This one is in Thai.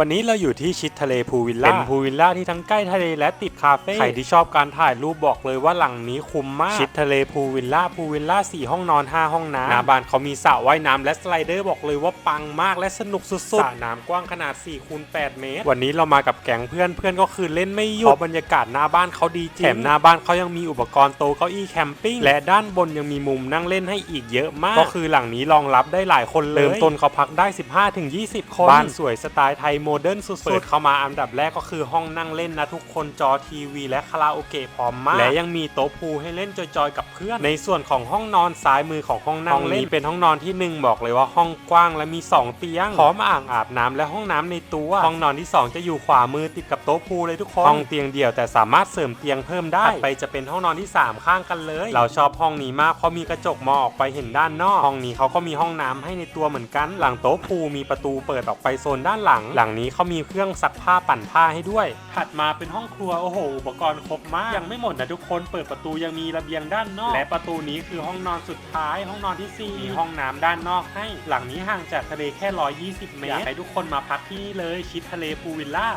วันนี้เราอยู่ที่ชิดทะเลพูวิลล่า เป็นพูวิลล่าที่ทั้งใกล้ทะเลและติดคาเฟ่ ใครที่ชอบการถ่ายรูปบอกเลยว่าหลังนี้คุ้มมาก ชิดทะเลพูวิลล่าพูวิลล่าสี่ห้องนอน 5 ห้องน้ำหน้าบ้านเขามีสระว่ายน้ำและสไลเดอร์บอกเลยว่าปังมากและสนุกสุดๆ สระน้ำกว้างขนาด4คูณ8เมตร วันนี้เรามากับแก๊งเพื่อนเพื่อนก็คือเล่นไม่หยุด เพราะบรรยากาศหน้าบ้านเขาดีจริง แถมหน้าบ้านเขายังมีอุปกรณ์โต๊ะเก้าอี้แคมปิ้ง และด้านบนยังมีมุมนั่งเล่นให้อีกเยอะมาก ก็คือหลังนี้รองรับได้หลายคนเลย เริ่มต้นเขาพักได้ 15-20 คน บ้านสวยสไตล์ไทยโมเดิร์นสุดๆเปิดเข้ามาอันดับแรกก็คือห้องนั่งเล่นนะทุกคนจอทีวี และคาราโอเกะพร้อมมาก และยังมีโต๊ะพูลให้เล่นจอยๆกับเพื่อน ในส่วนของห้องนอนซ้ายมือของห้องนั่งเล่นเป็นห้องนอนที่หนึ่งบอกเลยว่าห้องกว้างและมีสองเตียงพร้อมอ่างอาบน้ำและห้องน้ำในตัวห้องนอนที่สองจะอยู่ขวามือติดกับโต๊ะพูลเลยทุกคนห้องเตียงเดี่ยวแต่สามารถเสริมเตียงเพิ่มได้ถัดไปจะเป็นห้องนอนที่สามข้างกันเลย เราชอบห้องนี้มากเพราะมีกระจกมองออกไปเห็นด้านนอกห้องนี้เขาก็มีห้องน้ำให้ในตัวเหมือนกัน หลังโต๊ะพูลมีประตูเปิดออกไปโซนด้านหลังหลังนี้เขามีเครื่องซักผ้าปั่นผ้าให้ด้วย ถัดมาเป็นห้องครัว โอ้โห อุปกรณ์ครบมาก ยังไม่หมดนะทุกคน เปิดประตูยังมีระเบียงด้านนอก และประตูนี้คือห้องนอนสุดท้าย ห้องนอนที่สี่มีห้องน้ำด้านนอกให้ หลังนี้ห่างจากทะเลแค่ 120 เมตรอยากให้ทุกคนมาพักที่นี่เลย ชิดทะเลพูวิลล่า